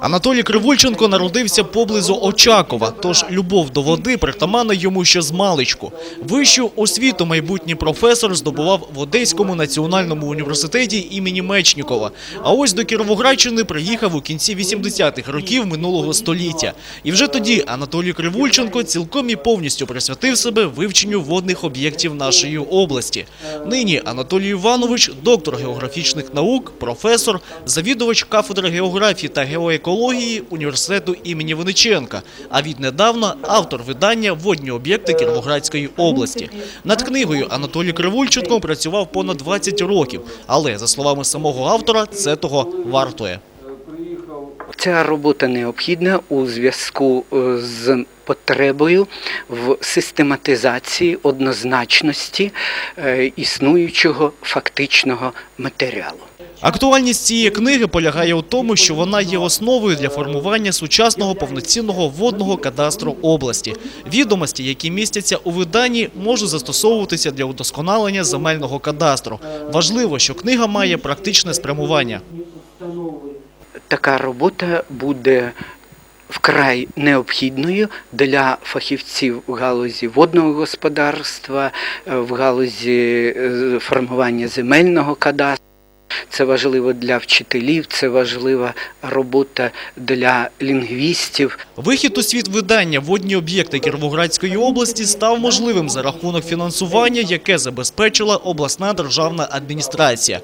Анатолій Кривульченко народився поблизу Очакова, тож любов до води притаманна йому ще з маличку. Вищу освіту майбутній професор здобував в Одеському національному університеті імені Мечнікова. А ось до Кіровоградщини приїхав у кінці 80-х років минулого століття. І вже тоді Анатолій Кривульченко цілком і повністю присвятив себе вивченню водних об'єктів нашої області. Нині Анатолій Іванович, доктор географічних наук, професор, завідувач кафедри географії та геоекології університету імені Винниченка, а віднедавна автор видання Водні об'єкти Кіровоградської області. Над книгою Анатолій Кривульченко працював понад 20 років, але за словами самого автора, це того вартує. Ця робота необхідна у зв'язку е, з потребою в систематизації однозначності е, існуючого фактичного матеріалу. Актуальність цієї книги полягає у тому, що вона є основою для формування сучасного повноцінного водного кадастру області. Відомості, які містяться у виданні, можуть застосовуватися для удосконалення земельного кадастру. Важливо, що книга має практичне спрямування. Така робота буде вкрай необхідною для фахівців в галузі водного господарства, е, в галузі е, формування земельного кадастру. Це важливо для вчителів, це важлива робота для лінгвістів. Вихід у світ видання «Водні об'єкти Кіровоградської області» став можливим за рахунок фінансування, яке забезпечила обласна державна адміністрація.